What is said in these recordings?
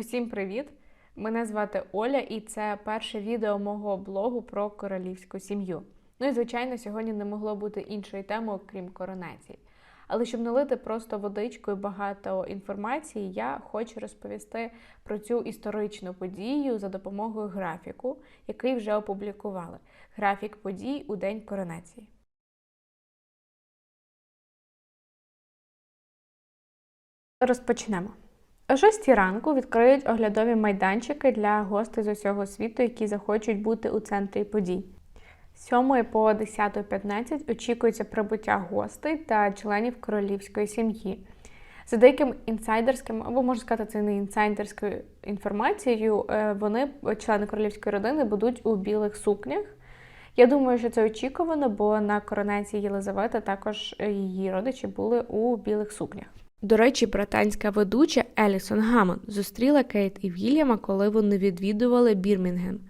Усім привіт! Мене звати Оля, і це перше відео мого блогу про королівську сім'ю. Ну і звичайно, сьогодні не могло бути іншої теми, окрім коронації. Але щоб не лити просто водичкою багато інформації, я хочу розповісти про цю історичну подію за допомогою графіку, який вже опублікували. Графік подій у день коронації. Розпочнемо. О 6 ранку відкриють оглядові майданчики для гостей з усього світу, які захочуть бути у центрі подій. З 7 по 10.15 очікується прибуття гостей та членів королівської сім'ї. За деяким інсайдерським, або можна сказати, це не інсайдерською інформацією, е, вони, члени королівської родини, будуть у білих сукнях. Я думаю, що це очікувано, бо на коронації Єлизавети також її родичі були у білих сукнях. До речі, британська ведуча Елісон Гамон зустріла Кейт і Вільяма, коли вони відвідували Бірмінгем.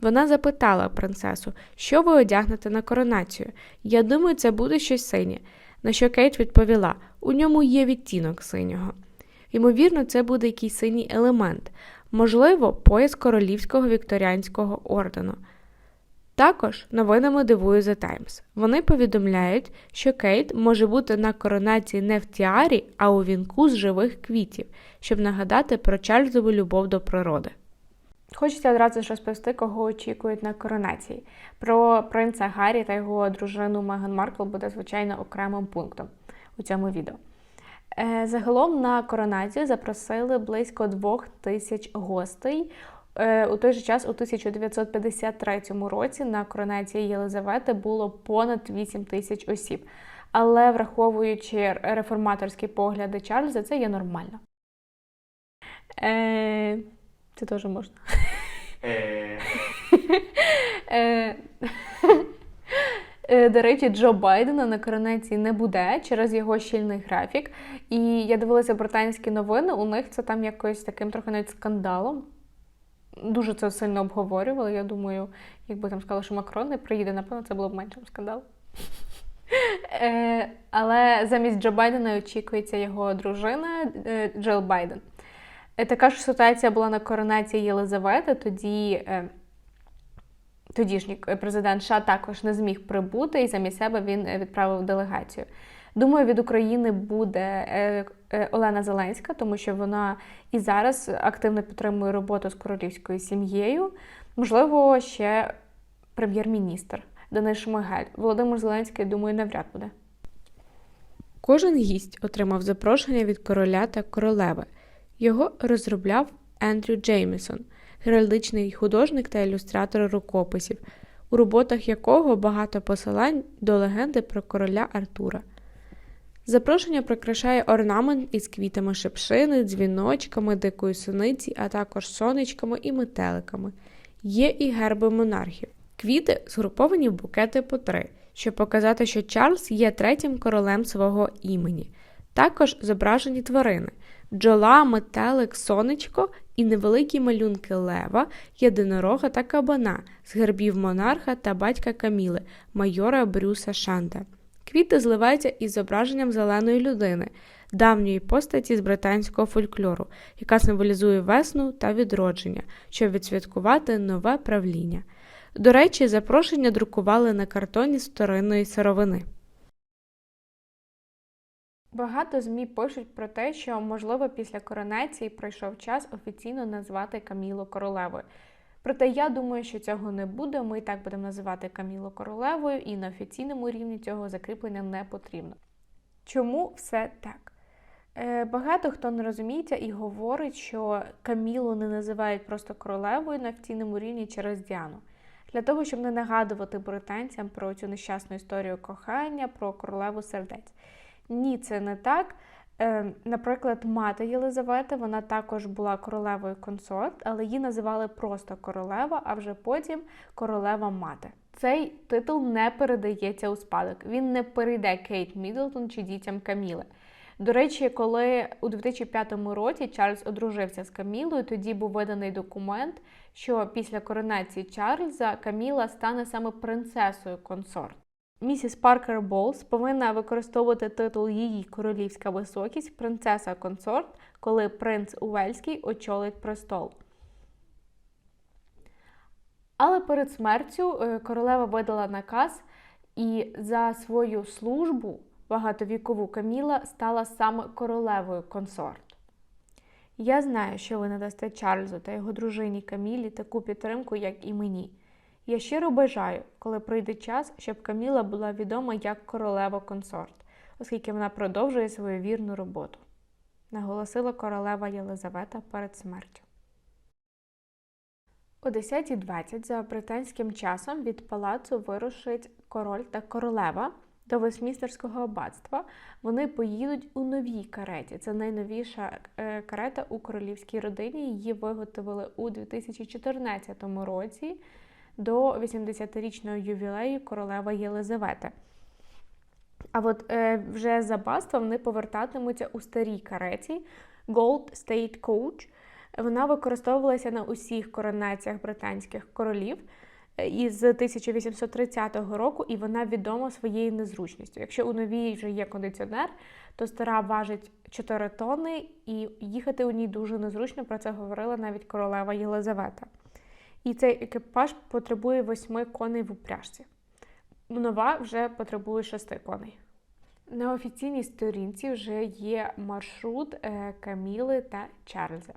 Вона запитала принцесу, що ви одягнете на коронацію. Я думаю, це буде щось синє. На що Кейт відповіла: у ньому є відтінок синього. Ймовірно, це буде якийсь синій елемент, можливо, пояс королівського вікторіанського ордену. Також новинами дивує The Times. Вони повідомляють, що Кейт може бути на коронації не в тіарі, а у вінку з живих квітів, щоб нагадати про Чарльзову любов до природи. Хочеться одразу ж розповісти, кого очікують на коронації. Про принца Гаррі та його дружину Меган Маркл буде, звичайно, окремим пунктом у цьому відео. Е, Загалом на коронацію запросили близько двох тисяч гостей. Е, У той же час, у 1953 році, на коронації Єлизавети було понад 8 тисяч осіб. Але враховуючи реформаторські погляди Чарльза, це є нормально. Е, Це теж можна. Е, е, До речі, Джо Байдена на коронації не буде через його щільний графік. І я дивилася британські новини, у них це там якось таким трохи навіть скандалом. Дуже це сильно обговорювали. Я думаю, якби там сказали, що Макрон не приїде, напевно, це було б меншим скандалом. Е, Але замість Джо Байдена очікується його дружина е, Джил Байден. Е, Така ж ситуація була на коронації Єлизавети. Тоді тодішній президент США також не зміг прибути, і замість себе він відправив делегацію. Думаю, від України буде е, е, Олена Зеленська, тому що вона і зараз активно підтримує роботу з королівською сім'єю. Можливо, ще прем'єр-міністр Денис Шмигаль. Володимир Зеленський, думаю, навряд буде. Кожен гість отримав запрошення від короля та королеви. Його розробляв Ендрю Джеймісон, геральдичний художник та ілюстратор рукописів, у роботах якого багато посилань до легенди про короля Артура. Запрошення прикрашає орнамент із квітами шипшини, дзвіночками, дикої суниці, а також сонечками і метеликами. Є і герби монархів. Квіти згруповані в букети по три, щоб показати, що Чарльз є третім королем свого імені. Також зображені тварини бджола, метелик, сонечко і невеликі малюнки лева, єдинорога та кабана з гербів монарха та батька Каміли, майора Брюса Шанта. Квіти зливаються із зображенням зеленої людини, давньої постаті з британського фольклору, яка символізує весну та відродження, щоб відсвяткувати нове правління. До речі, запрошення друкували на картоні з вторинної сировини. Багато ЗМІ пишуть про те, що, можливо, після коронації прийшов час офіційно назвати Камілу королевою. Проте я думаю, що цього не буде. Ми і так будемо називати Камілу королевою, і на офіційному рівні цього закріплення не потрібно. Чому все так? Е, Багато хто не розуміється і говорить, що Камілу не називають просто королевою на офіційному рівні через Діану. Для того, щоб не нагадувати британцям про цю нещасну історію кохання, про королеву сердець. Ні, це не так. Е, Наприклад, мати Єлизавети, вона також була королевою консорт, але її називали просто королева, а вже потім королева мати. Цей титул не передається у спадок. Він не перейде Кейт Мідлтон чи дітям Каміли. До речі, коли у 2005 році Чарльз одружився з Камілою, тоді був виданий документ, що після коронації Чарльза Каміла стане саме принцесою консорт. Місіс Паркер Болс повинна використовувати титул її королівська високість принцеса консорт, коли принц Уельський очолить престол. Але перед смертю е, королева видала наказ, і за свою службу багатовікову Каміла стала саме королевою консорт. Я знаю, що ви надасте Чарльзу та його дружині Камілі таку підтримку, як і мені. Я щиро бажаю, коли прийде час, щоб Каміла була відома як королева консорт, оскільки вона продовжує свою вірну роботу, наголосила королева Єлизавета перед смертю. О 10.20 за британським часом від палацу вирушить король та королева до Вестмістерського аббатства. Вони поїдуть у новій кареті. Це найновіша е, карета у королівській родині. Її виготовили у 2014 році до 80-річного ювілею королева Єлизавети. А от е, вже з аббатства вони повертатимуться у старій кареті Gold State Coach. Вона використовувалася на усіх коронаціях британських королів е, із 1830 року, і вона відома своєю незручністю. Якщо у новій вже є кондиціонер, то стара важить 4 тонни, і їхати у ній дуже незручно. Про це говорила навіть королева Єлизавета. І цей екіпаж потребує 8 коней в упряжці. Нова вже потребує 6 коней. На офіційній сторінці вже є маршрут е, Каміли та Чарльза.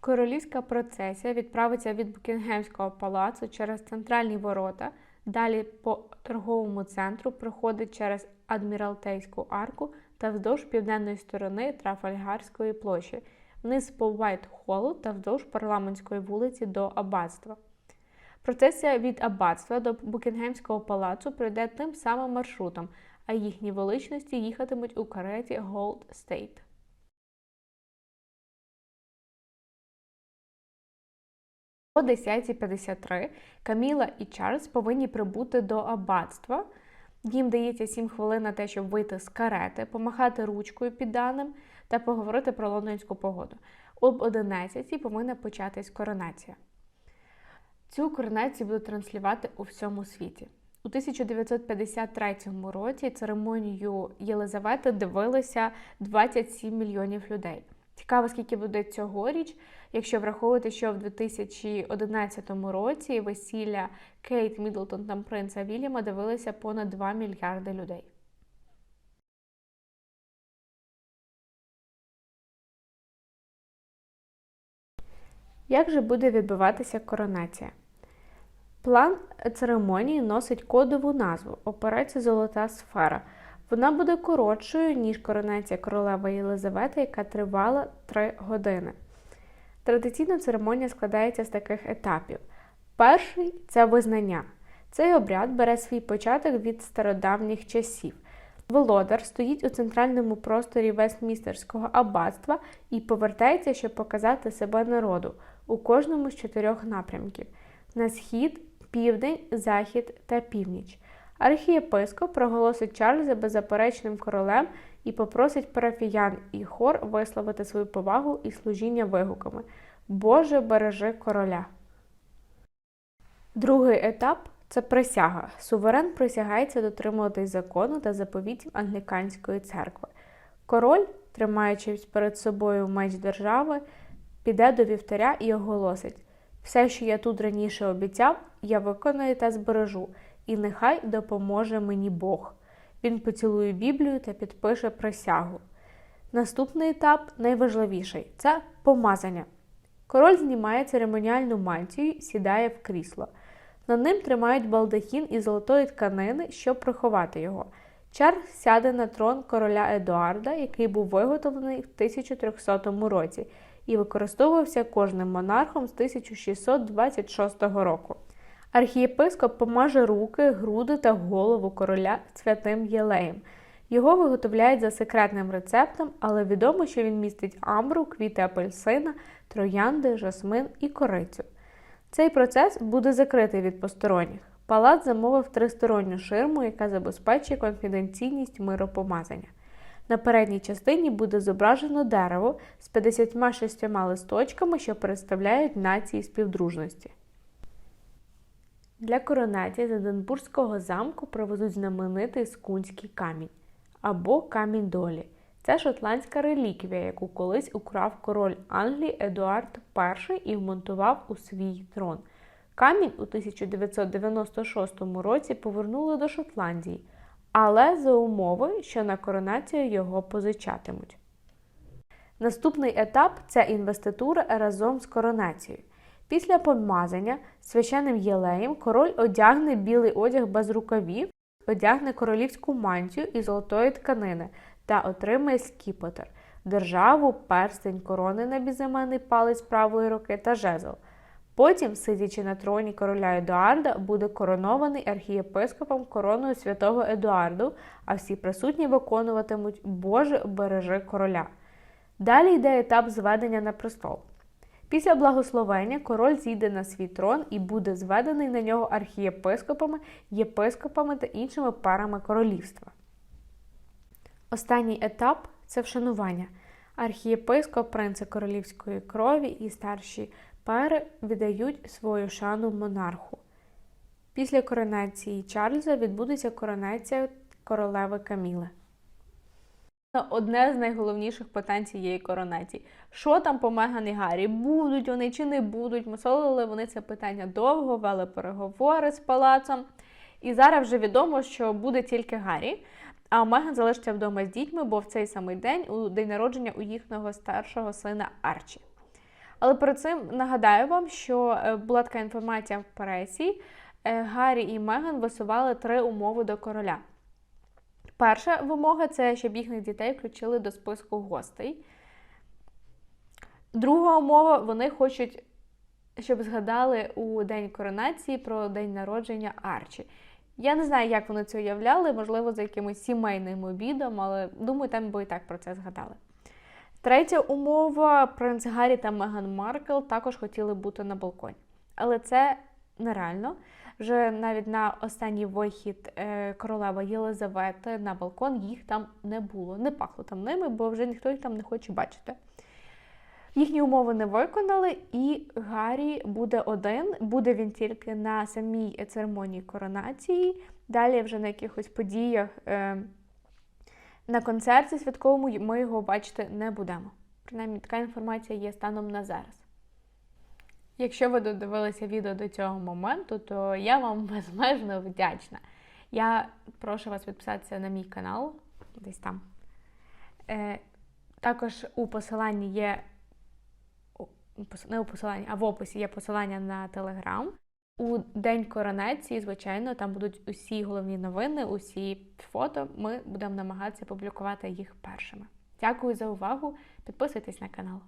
Королівська процесія відправиться від Букінгемського палацу через центральні ворота, далі по торговому центру проходить через Адміралтейську арку та вздовж південної сторони Трафальгарської площі, вниз по Уайт-Холлу та вздовж парламентської вулиці до аббатства. Процесія від аббатства до Букінгемського палацу пройде тим самим маршрутом, а їхні величності їхатимуть у кареті Голд Стейт. О 10.53 Каміла і Чарльз повинні прибути до аббатства. Їм дається 7 хвилин на те, щоб вийти з карети, помахати ручкою підданим та поговорити про лондонську погоду. Об 11 повинна початись коронація. Цю коронацію будуть транслювати у всьому світі. У 1953 році церемонію Єлизавети дивилися 27 мільйонів людей. Цікаво, скільки буде цьогоріч, якщо враховувати, що в 2011 році весілля Кейт Мідлтон та принца Вільяма дивилися понад 2 мільярди людей. Як же буде відбуватися коронація? План церемонії носить кодову назву Операція Золота сфера. Вона буде коротшою, ніж коронація королеви Єлизавети, яка тривала 3 години. Традиційна церемонія складається з таких етапів. Перший це визнання. Цей обряд бере свій початок від стародавніх часів. Володар стоїть у центральному просторі Вестмістерського аббатства і повертається, щоб показати себе народу у кожному з чотирьох напрямків: на схід, південь, захід та північ. Архієпископ проголосить Чарльза беззаперечним королем і попросить парафіян і хор висловити свою повагу і служіння вигуками Боже бережи короля. Другий етап це присяга. Суверен присягається дотримуватись закону та заповітів англіканської церкви. Король, тримаючи перед собою меч держави, піде до вівтаря і оголосить все, що я тут раніше обіцяв, я виконую та збережу і нехай допоможе мені Бог. Він поцілує Біблію та підпише присягу. Наступний етап найважливіший це помазання. Король знімає церемоніальну мантію, сідає в крісло. На ним тримають балдахін із золотої тканини, щоб приховати його. Чарльз сяде на трон короля Едуарда, який був виготовлений в 1300 році, і використовувався кожним монархом з 1626 року. Архієпископ помаже руки, груди та голову короля святим єлеєм. Його виготовляють за секретним рецептом, але відомо, що він містить амбру, квіти апельсина, троянди, жасмин і корицю. Цей процес буде закритий від посторонніх. Палац замовив тристоронню ширму, яка забезпечує конфіденційність миропомазання. На передній частині буде зображено дерево з 56 листочками, що представляють нації співдружності. Для коронації з Единбурзького замку привезуть знаменитий скунський камінь або камінь долі. Це шотландська реліквія, яку колись украв король Англії Едуард І і вмонтував у свій трон. Камінь у 1996 році повернули до Шотландії, але за умови, що на коронацію його позичатимуть. Наступний етап це інвеститура разом з коронацією. Після помазання священним єлеєм король одягне білий одяг без рукавів, одягне королівську мантію із золотої тканини та отримає скіпетр, державу, перстень, корони на безіменний палець правої руки та жезл. Потім, сидячи на троні короля Едуарда, буде коронований архієпископом короною святого Едуарду, а всі присутні виконуватимуть Боже бережи короля. Далі йде етап зведення на престол. Після благословення король зійде на свій трон і буде зведений на нього архієпископами, єпископами та іншими парами королівства. Останній етап це вшанування. Архієпископ, принци королівської крові і старші пари віддають свою шану монарху. Після коронації Чарльза відбудеться коронація королеви Каміли. Одне з найголовніших питань цієї коронації. Що там по Меган і Гаррі? Будуть вони чи не будуть? Мусолили вони це питання довго, вели переговори з палацом. І зараз вже відомо, що буде тільки Гаррі. А Меган залишиться вдома з дітьми, бо в цей самий день у день народження у їхнього старшого сина Арчі. Але перед цим нагадаю вам, що е, була така інформація в пресі. Е, Гаррі і Меган висували три умови до короля. Перша вимога це щоб їхніх дітей включили до списку гостей. Друга умова вони хочуть, щоб згадали у день коронації про день народження Арчі. Я не знаю, як вони це уявляли, можливо, за якимось сімейним обідом, але думаю, там би і так про це згадали. Третя умова: принц Гаррі та Меган Маркл також хотіли бути на балконі. Але це нереально. Вже навіть на останній вихід е, королева Єлизавети на балкон їх там не було. Не пахло там ними, бо вже ніхто їх там не хоче бачити. Їхні умови не виконали, і Гаррі буде один. Буде він тільки на самій церемонії коронації. Далі, вже на якихось подіях е, на концерті святковому ми його бачити не будемо. Принаймні, така інформація є станом на зараз. Якщо ви додивилися відео до цього моменту, то я вам безмежно вдячна. Я прошу вас підписатися на мій канал, десь там. Е, Також у посиланні є не у посиланні, а в описі є посилання на телеграм. У день коронації, звичайно, там будуть усі головні новини, усі фото. Ми будемо намагатися публікувати їх першими. Дякую за увагу! Підписуйтесь на канал.